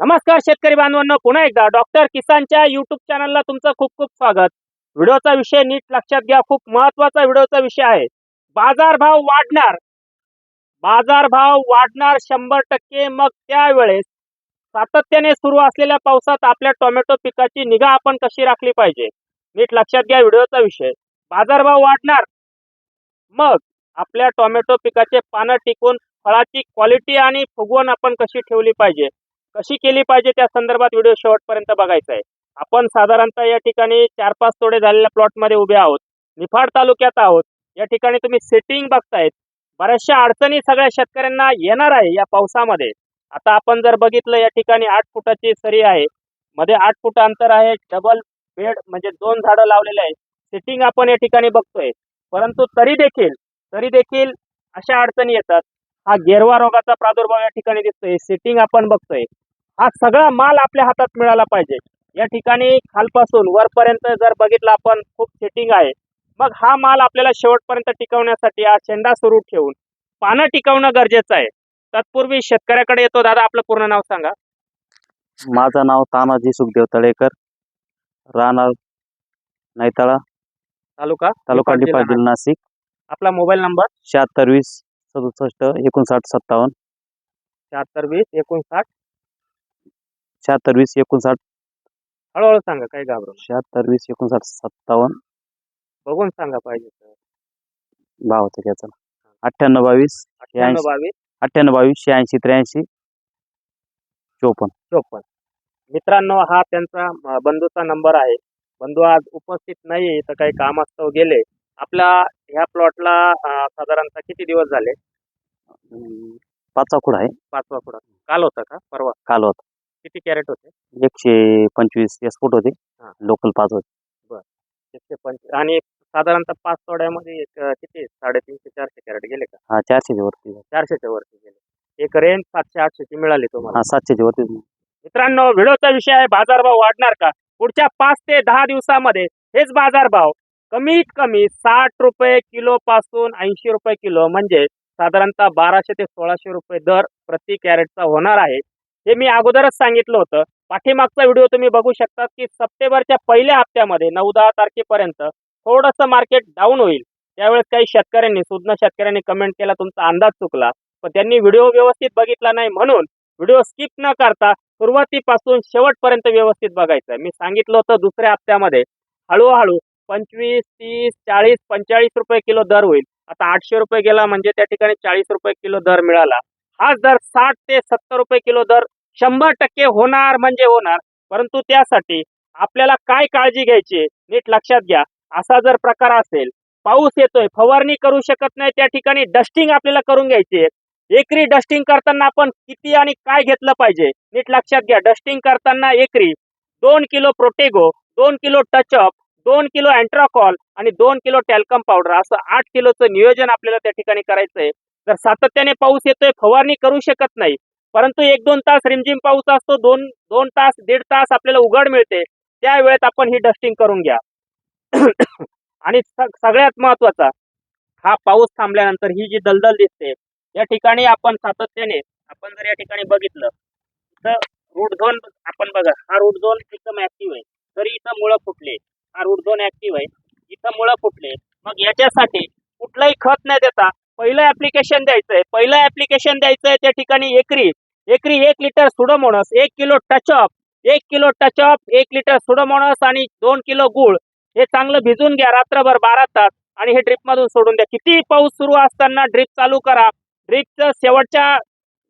नमस्कार शेतकरी बांधवांनो पुन्हा एकदा डॉक्टर किसानच्या युट्यूब चॅनलला तुमचं खूप खूप स्वागत. व्हिडिओचा विषय नीट लक्षात घ्या खूप महत्त्वाचा व्हिडिओचा विषय आहे. बाजारभाव वाढणार. बाजारभाव वाढणार शंभर टक्के. मग त्यावेळेस सातत्याने सुरू असलेल्या पावसात आपल्या टोमॅटो पिकाची निगा आपण कशी राखली पाहिजे? नीट लक्षात घ्या व्हिडिओचा विषय. बाजारभाव वाढणार. मग आपल्या टोमॅटो पिकाचे पानं टिकून फळाची क्वालिटी आणि फुगवण आपण कशी ठेवली पाहिजे? कशी केली पाहिजे त्या संदर्भात व्हिडिओ शेवटपर्यंत बघायचा आहे. आपण साधारणतः या ठिकाणी चार पाच तोडे झालेल्या प्लॉटमध्ये उभे आहोत. निफाड तालुक्यात आहोत. या ठिकाणी तुम्ही सेटिंग बघतायत. बऱ्याचशा अडचणी सगळ्या शेतकऱ्यांना येणार आहे या पावसामध्ये. आता आपण जर बघितलं या ठिकाणी आठ फुटाची सरी आहे. मध्ये आठ फुट अंतर आहे. डबल बेड म्हणजे दोन झाडं लावलेले आहे सेटिंग आपण या ठिकाणी बघतोय. परंतु तरी देखील तरी देखील अशा अडचणी येतात. हा गेरवा रोगाचा प्रादुर्भाव या ठिकाणी दिसतोय. सेटिंग आपण बघतोय. हा सगळा माल आपल्या हातात मिळाला पाहिजे. या ठिकाणी खालपासून वरपर्यंत जर बघितलं आपण खूप सेटिंग आहे. मग हा माल आपल्याला शेवटपर्यंत टिकवण्यासाठी हा शेंडा सुरू ठेवून पानं टिकवणं गरजेचं आहे. तत्पूर्वी शेतकऱ्याकडे येतो. दादा आपलं पूर्ण नाव सांगा. माझं नाव तानाजी सुखदेव तळेकर. राहणार नैताळा. तालुका तालुका डिपा जिल्हा नाशिक. आपला मोबाईल नंबर? शहात्तर वीस सदुसष्ट एकोणसाठ सत्तावन्न. शहात्तर वीस एकोणसाठ. शहात्तर वीस एकोणसाठ. हळूहळू सांगा काय घाबरू नका. शहात्तर वीस एकोणसाठ सत्तावन्न. बघून सांगा पाहिजे तर. भाव होते त्याचा. अठ्ठ्याण्णव बावीस अठ्ठ्याण्णव शहाऐंशी. बावीस. अठ्ठ्याण्णव बावीस शहाऐंशी त्र्याऐंशी. चोपन्न. चोपन्न. मित्रांनो हा त्यांचा अं, बंधूचा नंबर आहे. बंधू आज उपस्थित नाही तर काही कामास्तव गेले. आपल्या ह्या प्लॉटला साधारणतः किती दिवस झाले? पाचवा खुड आहे. पाचवा पुढा काल होता का? परवा? काल होता. किती कॅरेट होते? एकशे पंचवीस एक्सपोर्ट होते. हा. लोकल पाच होते. एकशे पंचवीस. आणि साधारणतः पाच तोड्यामध्ये एक अं, किती? साडेतीनशे चारशे कॅरेट गेले का? हा चारशेच्या वरती चारशेच्या वरती गेले. एक रेंज सातशे आठशेची मिळाली तुम्हाला? हा सातशेच्या वरती. मित्रांनो व्हिडिओचा विषय आहे बाजारभाव वाढणार का? पुढच्या पाच ते दहा दिवसामध्ये हेच बाजारभाव कमीत कमी साठ रुपये किलो पासून ऐंशी रुपये किलो म्हणजे साधारणतः बाराशे ते सोळाशे रुपये दर प्रति कॅरेटचा होणार आहे. हे मी अगोदरच सांगितलं होतं. पाठीमागचा व्हिडिओ तुम्ही बघू शकता की सप्टेंबरच्या पहिल्या हप्त्यामध्ये नऊ दहा तारखेपर्यंत थोडंसं मार्केट डाऊन होईल. त्यावेळेस काही शेतकऱ्यांनी सुज्ञ शेतकऱ्यांनी कमेंट केला तुमचा अंदाज चुकला. पण त्यांनी व्हिडिओ व्यवस्थित बघितला नाही म्हणून व्हिडिओ स्किप न करता सुरुवातीपासून शेवटपर्यंत व्यवस्थित बघायचं मी सांगितलं होतं दुसऱ्या हप्त्यामध्ये हळूहळू पंचवीस तीस चाळीस पंचेचाळीस रुपये किलो दर होईल. आता आठशे रुपये गेला म्हणजे त्या ठिकाणी चाळीस रुपये किलो दर मिळाला. हाच दर साठ ते सत्तर रुपये किलो दर शंभर टक्के होणार म्हणजे होणार. परंतु त्यासाठी आपल्याला काय काळजी घ्यायची नीट लक्षात घ्या. असा जर प्रकार असेल पाऊस येतोय फवारणी करू शकत नाही त्या ठिकाणी डस्टिंग आपल्याला करून घ्यायची एकरी डस्टिंग करताना आपण किती आणि काय घेतलं पाहिजे नीट लक्षात घ्या. डस्टिंग करताना एकरी दोन किलो प्रोटेगो दोन किलो टचअप दोन किलो अँट्राकॉल आणि दोन किलो टॅल्कम पावडर असं आठ किलोचं नियोजन आपल्याला त्या ठिकाणी करायचंय. जर सातत्याने पाऊस येतोय फवारणी करू शकत नाही परंतु एक दोन तास रिमझिम पाऊस असतो दोन दोन तास दीड तास आपल्याला उघड मिळते त्या वेळेत आपण ही डस्टिंग करून घ्या. आणि सगळ्यात महत्त्वाचा हा पाऊस थांबल्यानंतर ही जी दलदल दिसते या ठिकाणी आपण सातत्याने आपण जर या ठिकाणी बघितलं तर रूट झोन आपण बघा हा रूट झोन एकदम ऍक्टिव्ह आहे तरी इथं मुळं फुटले हा रूट झोन ऍक्टिव्ह आहे इथं मुळं फुटले याच्यासाठी कुठलंही खत न देता पहिलं ऍप्लिकेशन द्यायचंय. पहिलं ऍप्लिकेशन द्यायचंय त्या ठिकाणी एकरी. एकरी एक लिटर सुडोमोनस एक किलो टचअप एक किलो टचअप एक लिटर सुडोमोनस आणि दोन किलो गुळ. हे चांगलं भिजून घ्या रात्रभर बारा तास आणि हे ड्रिप मधून सोडून द्या. किती पाऊस सुरू असताना ड्रिप चालू करा. ड्रिपचं शेवटच्या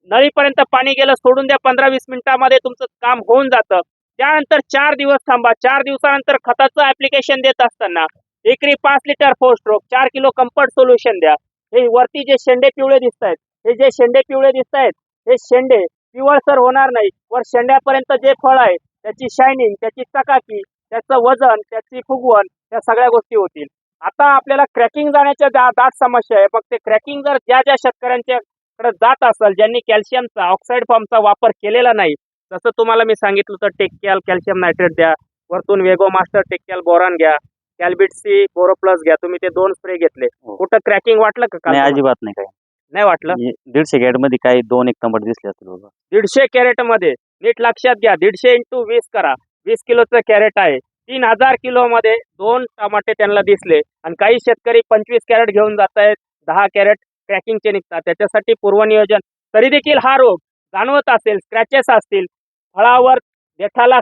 नळीपर्यंत पाणी गेलं सोडून द्या पंधरा वीस मिनिटामध्ये तुमचं काम होऊन जातं. त्यानंतर चार दिवस थांबा. चार दिवसानंतर खताचं ऍप्लिकेशन देत असताना एकरी पाच लिटर फोर स्ट्रोक चार किलो कम्फर्ट सोल्युशन द्या. हे वरती जे शेंडे पिवळे दिसत आहेत हे जे शेंडे पिवळे दिसत आहेत हे शेंडे पिवळसर होणार नाही वर शेंड्यापर्यंत जे फळ आहे त्याची शायनिंग त्याची चकाकी त्याचं वजन त्याची फुगवण या सगळ्या गोष्टी होतील. आता आपल्याला क्रॅकिंग जाण्याच्या दा- दाट समस्या आहे. मग ते क्रॅकिंग जर ज्या ज्या शेतकऱ्यांच्याकडे जात असेल ज्यांनी कॅल्शियमचा ऑक्साईड फॉर्मचा वापर केलेला नाही जसं तुम्हाला मी सांगितलं तर टेक्कॅल कॅल्शियम नायट्रेट द्या. वरतून वेगो मास्टर टेक्कॅल बोरॉन घ्या. कॅल्बिट सी बोरो प्लस घ्या तुम्ही ते दोन स्प्रे घेतले. हो. कुठं क्रॅकिंग वाटलं का नाही अजिबात नाही काय नाही वाटलं? दीडशे कॅरेटमध्ये काही दोन एक टमाटे दिसले असतील बाबा. दीडशे कॅरेटमध्ये नीट लक्षात घ्या दीडशे इंटू वीस करा. वीस किलोचं कॅरेट आहे. तीन हजार किलो मध्ये दोन टमाटे त्यांना दिसले. आणि काही शेतकरी पंचवीस कॅरेट घेऊन जात आहेत दहा कॅरेट ट्रॅकिंगचे निघतात. त्याच्यासाठी पूर्वनियोजन. तरी देखील हा रोग जाणवत असेल स्क्रॅचेस असतील फळावर देठाला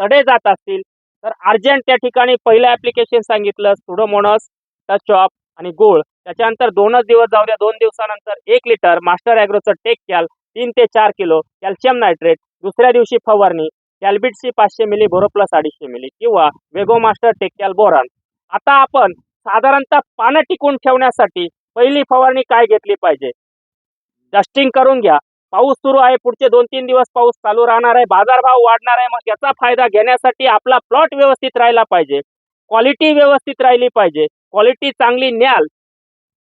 तडे जात असतील तर अर्जंट त्या ठिकाणी पहिलं ऍप्लिकेशन सांगितलं सुडोमोनस टच ऑफ आणि गोळ. त्याच्यानंतर दोनच दिवस जाऊ द्या दोन दिवसानंतर एक लिटर मास्टर ॲग्रोचं टेक कॅल तीन ते चार किलो कॅल्शियम नायट्रेट दुसऱ्या दिवशी फवारणी कॅल्बिटसी पाचशे मिली बोरोप्लस अडीचशे मिली किंवा वेगो मास्टर टेक्याल बोरान. आता आपण साधारणतः पानं टिकून ठेवण्यासाठी पहिली फवारणी काय घेतली पाहिजे? डस्टिंग करून घ्या. पाऊस सुरू आहे. पुढचे दोन तीन दिवस पाऊस चालू राहणार आहे. बाजारभाव वाढणार आहे. मग याचा फायदा घेण्यासाठी आपला प्लॉट व्यवस्थित राहिला पाहिजे. क्वालिटी व्यवस्थित राहिली पाहिजे. क्वालिटी चांगली न्याल.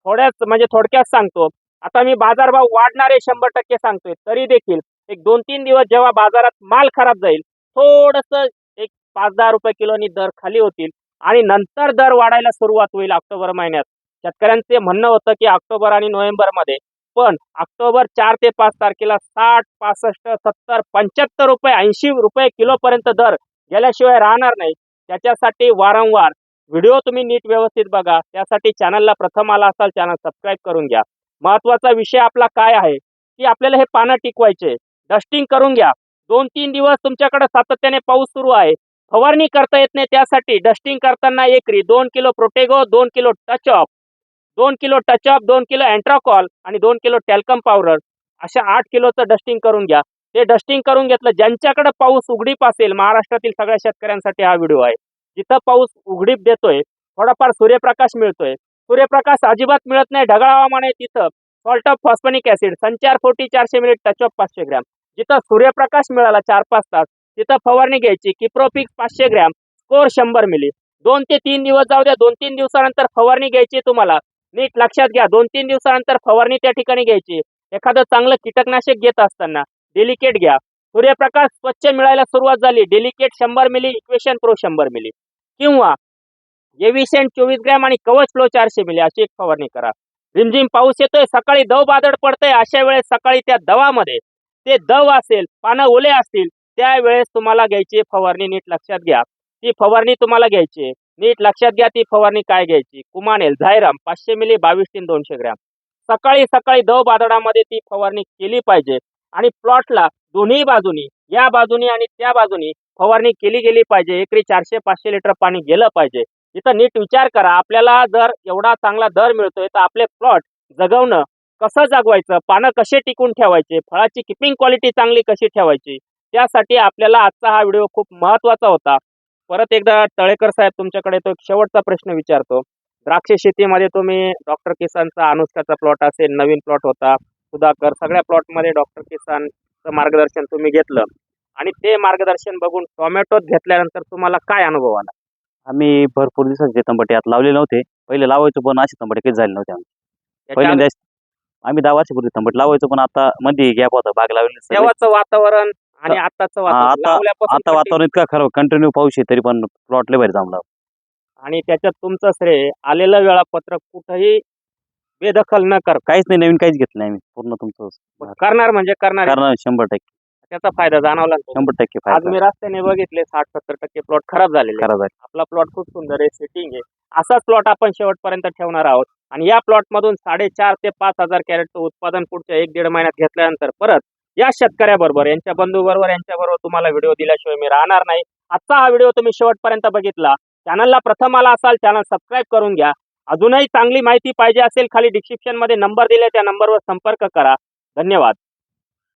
थोड्याच म्हणजे थोडक्यात सांगतो. आता मी बाजारभाव वाढणारे शंभर टक्के सांगतोय. तरी देखील एक दोन तीन दिवस जेव्हा बाजारात माल खराब जाईल थोडस एक पाच दहा रुपये किलोनी दर खाली होतील आणि नंतर दर वाढायला सुरुवात होईल ऑक्टोबर महिन्यात. शेतकऱ्यांचे म्हणणं होतं की ऑक्टोबर आणि नोव्हेंबरमध्ये पण ऑक्टोबर चार ते पाच तारखेला साठ पासष्ट सत्तर पंच्याहत्तर रुपये ऐंशी रुपये किलोपर्यंत दर गेल्याशिवाय राहणार नाही. त्याच्यासाठी वारंवार व्हिडिओ तुम्ही नीट व्यवस्थित बघा. त्यासाठी चॅनलला प्रथम आला असाल चॅनल सबस्क्राईब करून घ्या. महत्त्वाचा विषय आपला काय आहे? की आपल्याला हे पानं टिकवायचे. डस्टिंग करून घ्या. दोन तीन दिवस तुमच्याकडे सातत्याने पाऊस सुरू आहे. फवारणी करता येत नाही त्यासाठी डस्टिंग करताना एकरी दोन किलो प्रोटेगो दोन किलो टच ऑफ. दोन किलो टच ऑफ दोन किलो अँट्राकॉल आणि दोन किलो टॅल्कम पावडर अशा आठ किलोचं डस्टिंग करून घ्या. ते डस्टिंग करून घेतलं ज्यांच्याकडे पाऊस उघडीप असेल महाराष्ट्रातील सगळ्या शेतकऱ्यांसाठी हा व्हिडिओ आहे. जिथं पाऊस उघडीप देतोय थोडाफार सूर्यप्रकाश मिळतोय. सूर्यप्रकाश अजिबात मिळत नाही ढगाळ हवामान आहे तिथं. सॉल्ट ऑफ फॉस्फनिक ऍसिड संचार फोर्टी चारशे मिनिट टच ऑफ पाचशे ग्रॅम. जिथं सूर्यप्रकाश मिळाला चार पाच तास तिथं फवारणी घ्यायची किप्रोपिक्स पाचशे ग्रॅम स्कोर शंभर मिली दोन ते तीन दिवस जाऊ द्या दोन तीन दिवसानंतर फवारणी घ्यायची तुम्हाला. नीट लक्षात घ्या. दोन तीन दिवसानंतर फवारणी त्या ठिकाणी घ्यायची. एखादं चांगलं कीटकनाशक घेत असताना डेलिकेट घ्या. सूर्यप्रकाश स्वच्छ मिळायला सुरुवात झाली. डेलिकेट शंभर मिली इक्वेशन प्रो शंभर मिली किंवा एविसेंट चोवीस ग्रॅम आणि कवच फ्लो चारशे मिली अशी एक फवारणी करा. रिमझिम पाऊस येतोय सकाळी दव बादड पडतंय अशा वेळेस सकाळी त्या दवामध्ये ते दव असेल पानं ओले असतील त्यावेळेस तुम्हाला घ्यायची फवारणी नीट लक्षात घ्या. ती फवारणी तुम्हाला घ्यायची नीट लक्षात घ्या ती फवारणी काय घ्यायची? कुमानेल झायराम पाचशे मिली बावीस तीन दोनशे ग्रॅम. सकाळी सकाळी दव बादडामध्ये ती फवारणी केली पाहिजे आणि प्लॉटला दोन्ही बाजूनी या बाजूनी आणि त्या बाजूनी फवारणी केली गेली पाहिजे. एकरी चारशे पाचशे लिटर पाणी गेलं पाहिजे. इथं नीट विचार करा. आपल्याला जर एवढा चांगला दर मिळतोय तर आपले प्लॉट जगवणं कसं जगवायचं? पानं कसे टिकून ठेवायचे? फळाची किपिंग क्वालिटी चांगली कशी ठेवायची? त्यासाठी आपल्याला आजचा हा व्हिडिओ खूप महत्त्वाचा होता. परत एकदा तळेकर साहेब तुमच्याकडे तो एक शेवटचा प्रश्न विचारतो. द्राक्ष शेतीमध्ये तुम्ही डॉक्टर किसानचा अनुष्काचा प्लॉट असेल नवीन प्लॉट होता सुधाकर सगळ्या प्लॉटमध्ये डॉक्टर किसानचं मार्गदर्शन तुम्ही घेतलं. आणि ते मार्गदर्शन बघून टोमॅटोत घेतल्यानंतर तुम्हाला काय अनुभव आला? आम्ही भरपूर दिवसांचे तंबाटे आता लावले नव्हते. पहिले लावायचो पण असे तंबाटे काही झाले नव्हते पहिल्यांदा आम्ही दहा वर्षापूर्वी तंबाटे लावायचो पण आता मध्ये गॅप होता बाग लावलेली सगळे. तेव्हाचं वातावरण आणि आताचं वातावरण आता- वातावरण इतका खराब कंटिन्यू पाऊस आहे तरी पण प्लॉट लय भारी जमला आणि त्याच्यात तुमचं श्रेय आलेलं वेळापत्रक कुठंही बेदखल न कर काहीच नाही नवीन काहीच घेतलं नाही आम्ही पूर्ण तुमचं करणार म्हणजे करणार कारण शंभर टक्के. त्याचा फायदा जाणवला ना. शंभर टक्के आज फायदा मी रस्त्याने बघितले साठ सत्तर टक्के प्लॉट खराब झालेले. आहेत. खराब आहे आपला प्लॉट खूप सुंदर आहे सेटिंग आहे. असाच प्लॉट आपण शेवटपर्यंत ठेवणार आहोत. आणि या प्लॉट मधून साडेचार ते पाच हजार कॅरेटचं उत्पादन पुढच्या एक दीड महिन्यात घेतल्यानंतर परत या शेतकऱ्याबरोबर यांच्या बंधूबरोबर यांच्याबरोबर तुम्हाला व्हिडिओ दिल्याशिवाय मी राहणार नाही. आजचा हा व्हिडिओ तुम्ही शेवटपर्यंत बघितला. चॅनलला प्रथम आला असाल चॅनल सबस्क्राईब करून घ्या. अजूनही चांगली माहिती पाहिजे असेल खाली डिस्क्रिप्शनमध्ये नंबर दिले त्या नंबरवर संपर्क करा. धन्यवाद.